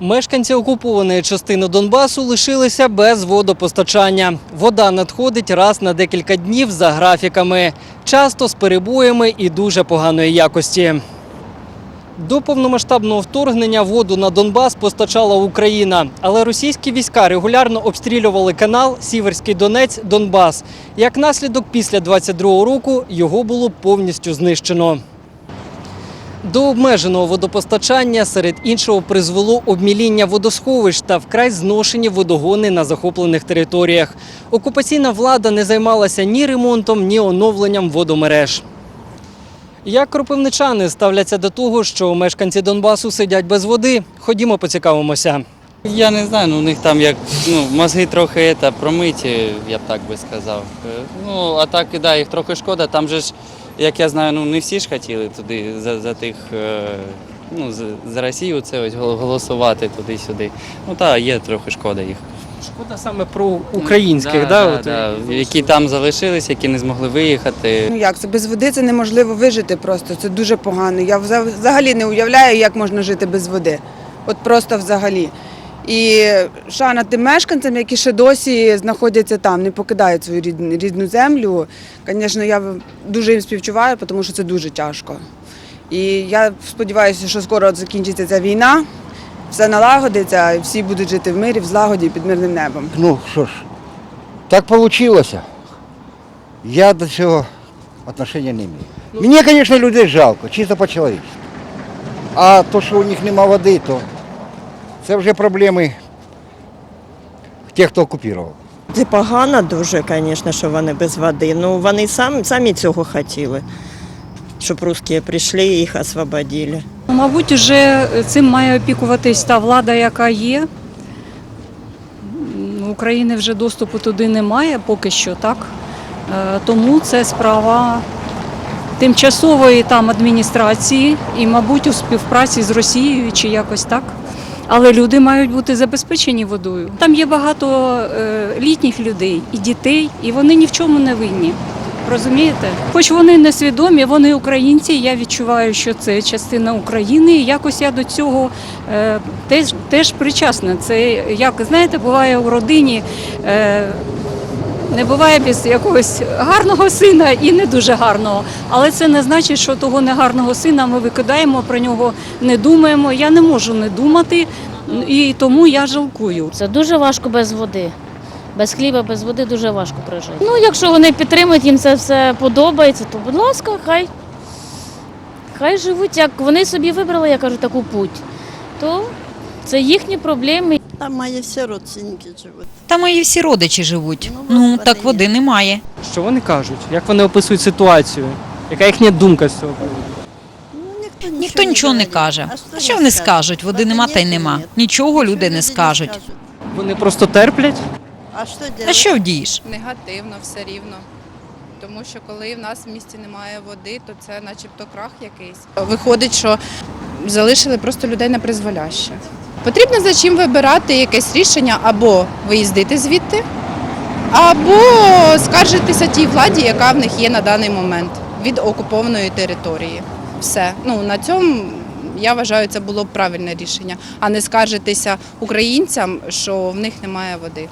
Мешканці окупованої частини Донбасу лишилися без водопостачання. Вода надходить раз на декілька днів за графіками, часто з перебоями і дуже поганої якості. До повномасштабного вторгнення воду на Донбас постачала Україна, але російські війська регулярно обстрілювали канал Сіверський Донець Донбас. Як наслідок, після 22-го року його було повністю знищено. До обмеженого водопостачання серед іншого призвело обміління водосховищ та вкрай зношені водогони на захоплених територіях. Окупаційна влада не займалася ні ремонтом, ні оновленням водомереж. Як кропивничани ставляться до того, що мешканці Донбасу сидять без води? Ходімо, поцікавимося. Я не знаю, ну у них там як ну, мозги трохи промиті, я б так би сказав. Е, Ну, а так, да, їх трохи шкода. Там же ж, як я знаю, ну не всі ж хотіли туди за, за тих, е, ну, за, за Росію це ось гол- голосувати туди-сюди. Ну так, є трохи шкода їх. Шкода саме про українських, да, да, да, от, да, які там залишились, які не змогли виїхати. Ну як це без води це неможливо вижити просто. Це дуже погано. Я взагалі не уявляю, як можна жити без води. От просто взагалі. І шана тим мешканцям, які ще досі знаходяться там, не покидають свою рідну, рідну землю. Звісно, я дуже їм співчуваю, тому що це дуже тяжко. І я сподіваюся, що скоро закінчиться ця війна, все налагодиться, і всі будуть жити в мирі, в злагоді під мирним небом. Ну що ж, так получилося. Я до цього отношення не маю. Мені, звісно, людей жалко, чисто по-чоловічськи. А то, що у них нема води, то це вже проблеми тих, хто окупував. Це погано дуже, звісно, що вони без води. Ну вони самі, самі цього хотіли, щоб русські прийшли і їх освободили. Мабуть, вже цим має опікуватись та влада, яка є. України вже доступу туди немає, поки що так. Е, Тому це справа тимчасової там адміністрації і, мабуть, у співпраці з Росією чи якось так. Але люди мають бути забезпечені водою. Там є багато е, літніх людей і дітей, і вони ні в чому не винні. Розумієте? Хоч вони не свідомі, вони українці. Я відчуваю, що це частина України. І якось я до цього е, теж, теж причасна. Це як знаєте, буває у родині. Е, не буває без якогось гарного сина і не дуже гарного. Але це не значить, що того негарного сина ми викидаємо, про нього не думаємо. Я не можу не думати, і тому я жалкую. Це дуже важко без води. Без хліба, без води дуже важко прожити. Ну, якщо вони підтримують, їм це все подобається, то будь ласка, хай. Хай живуть, як вони собі вибрали, я кажу, таку путь, то це їхні проблеми. Там мої всі родственники живуть. Та мої всі родичі живуть. Ну, Ну води так води немає. Що вони кажуть? Як вони описують ситуацію? Яка їхня думка з цього приводу? Ну, ніхто, Ніхто нічого не говорить. каже. А що вони скажуть? Води нема та й нема. нет. Нічого люди не скажуть. Вони просто терплять? А що А делать? що вдієш? Негативно все рівно. Тому що коли в нас в місті немає води, то це начебто крах якийсь. Виходить, що залишили просто людей на призволяще. Потрібно за чим вибирати якесь рішення або виїздити звідти, або скаржитися тій владі, яка в них є на даний момент від окупованої території. Все. Ну на цьому я вважаю, це було б правильне рішення, а не скаржитися українцям, що в них немає води.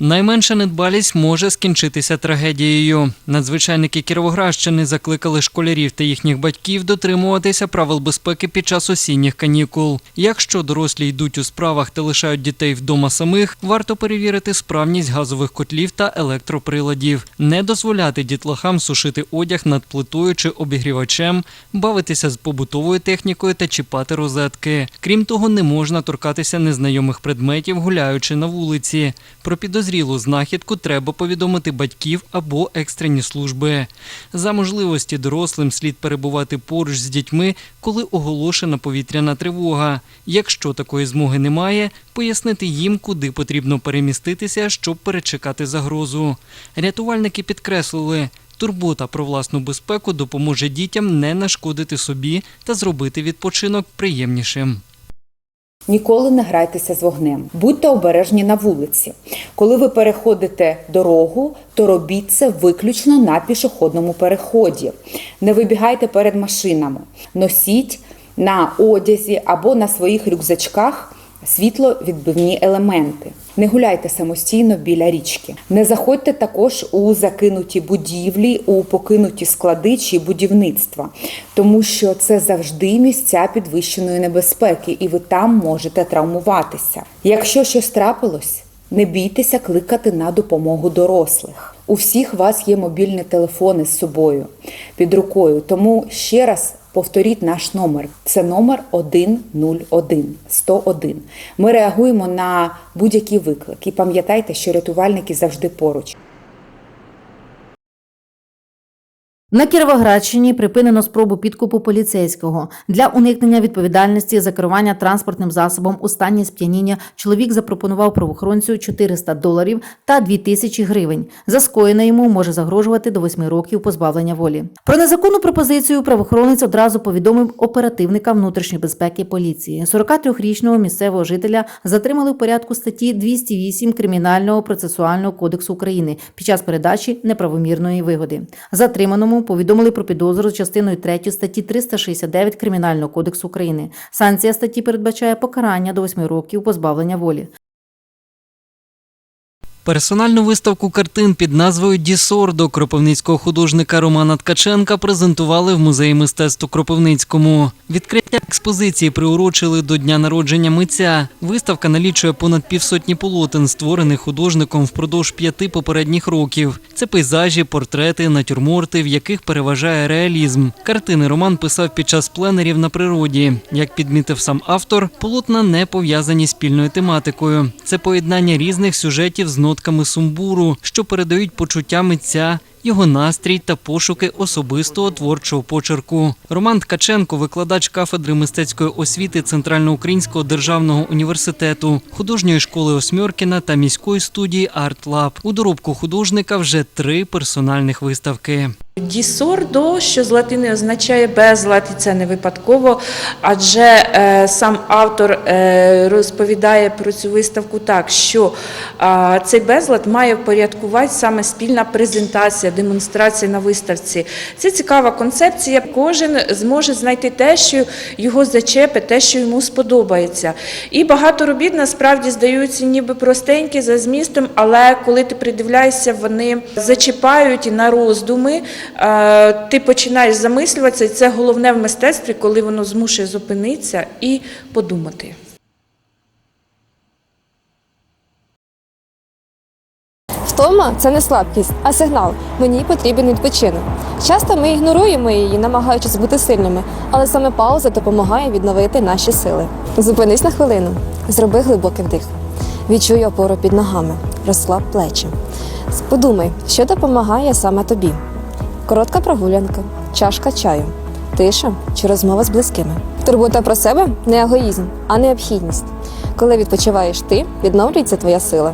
Найменша недбалість може скінчитися трагедією. Надзвичайники Кіровоградщини закликали школярів та їхніх батьків дотримуватися правил безпеки під час осінніх канікул. Якщо дорослі йдуть у справах та лишають дітей вдома самих, варто перевірити справність газових котлів та електроприладів, не дозволяти дітлахам сушити одяг над плитою чи обігрівачем, бавитися з побутовою технікою та чіпати розетки. Крім того, не можна торкатися незнайомих предметів, гуляючи на вулиці. Про підозрілу знахідку треба повідомити батьків або екстрені служби. За можливості дорослим слід перебувати поруч з дітьми, коли оголошена повітряна тривога. Якщо такої змоги немає, пояснити їм, куди потрібно переміститися, щоб перечекати загрозу. Рятувальники підкреслили. Турбота про власну безпеку допоможе дітям не нашкодити собі та зробити відпочинок приємнішим. Ніколи не грайтеся з вогнем. Будьте обережні на вулиці. Коли ви переходите дорогу, то робіть це виключно на пішохідному переході. Не вибігайте перед машинами. Носіть на одязі або на своїх рюкзачках світловідбивні елементи. Не гуляйте самостійно біля річки. Не заходьте також у закинуті будівлі, у покинуті склади чи будівництва, тому що це завжди місця підвищеної небезпеки, і ви там можете травмуватися. Якщо щось трапилось, не бійтеся кликати на допомогу дорослих. У всіх вас є мобільні телефони з собою під рукою, тому ще раз повторіть наш номер. Це номер 101 101. Ми реагуємо на будь-які виклики. Пам'ятайте, що рятувальники завжди поруч. На Кіровоградщині припинено спробу підкупу поліцейського для уникнення відповідальності за керування транспортним засобом у стані сп'яніння. Чоловік запропонував правоохоронцю 400 доларів та 2000 гривень. За скоєне йому може загрожувати до 8 років позбавлення волі. Про незаконну пропозицію правоохоронець одразу повідомив оперативника внутрішньої безпеки поліції. 43-річного місцевого жителя затримали в порядку статті 208 Кримінального процесуального кодексу України під час передачі неправомірної вигоди. Затриманому повідомили про підозру з частиною 3 статті 369 Кримінального кодексу України. Санкція статті передбачає покарання до 8 років позбавлення волі. Персональну виставку картин під назвою Дісордо кропивницького художника Романа Ткаченка презентували в музеї мистецтв у Кропивницькому. Відкриття експозиції приурочили до дня народження митця. Виставка налічує понад півсотні полотен, створених художником впродовж п'яти попередніх років. Це пейзажі, портрети, натюрморти, в яких переважає реалізм. Картини Роман писав під час пленерів на природі. Як підмітив сам автор, полотна не пов'язані спільною тематикою. Це поєднання різних сюжетів з нотками сумбуру, що передають почуття митця. Його настрій та пошуки особистого творчого почерку. Роман Ткаченко, викладач кафедри мистецької освіти Центральноукраїнського державного університету, художньої школи Осьмьоркіна та міської студії Артлаб. У доробку художника вже три персональних виставки. Дісордо, що з латини означає безлад, і це не випадково, адже е, сам автор е, розповідає про цю виставку так, що е, цей безлад має впорядкувати саме спільна презентація, демонстрація на виставці. Це цікава концепція. Кожен зможе знайти те, що його зачепить, те, що йому сподобається. І багато робіт насправді здаються ніби простенькі за змістом, але коли ти придивляєшся, вони зачіпають на роздуми. Е, Ти починаєш замислюватися, і це головне в мистецтві, коли воно змушує зупинитися і подумати. Втома це не слабкість, а сигнал. Мені потрібен відпочинок. Часто ми ігноруємо її, намагаючись бути сильними, але саме пауза допомагає відновити наші сили. Зупинись на хвилину, зроби глибокий вдих. Відчуй опору під ногами, розслаб плечі. Подумай, що допомагає саме тобі. Коротка прогулянка, чашка чаю, тиша чи розмова з близькими. Турбота про себе не егоїзм, а необхідність. Коли відпочиваєш ти, відновлюється твоя сила.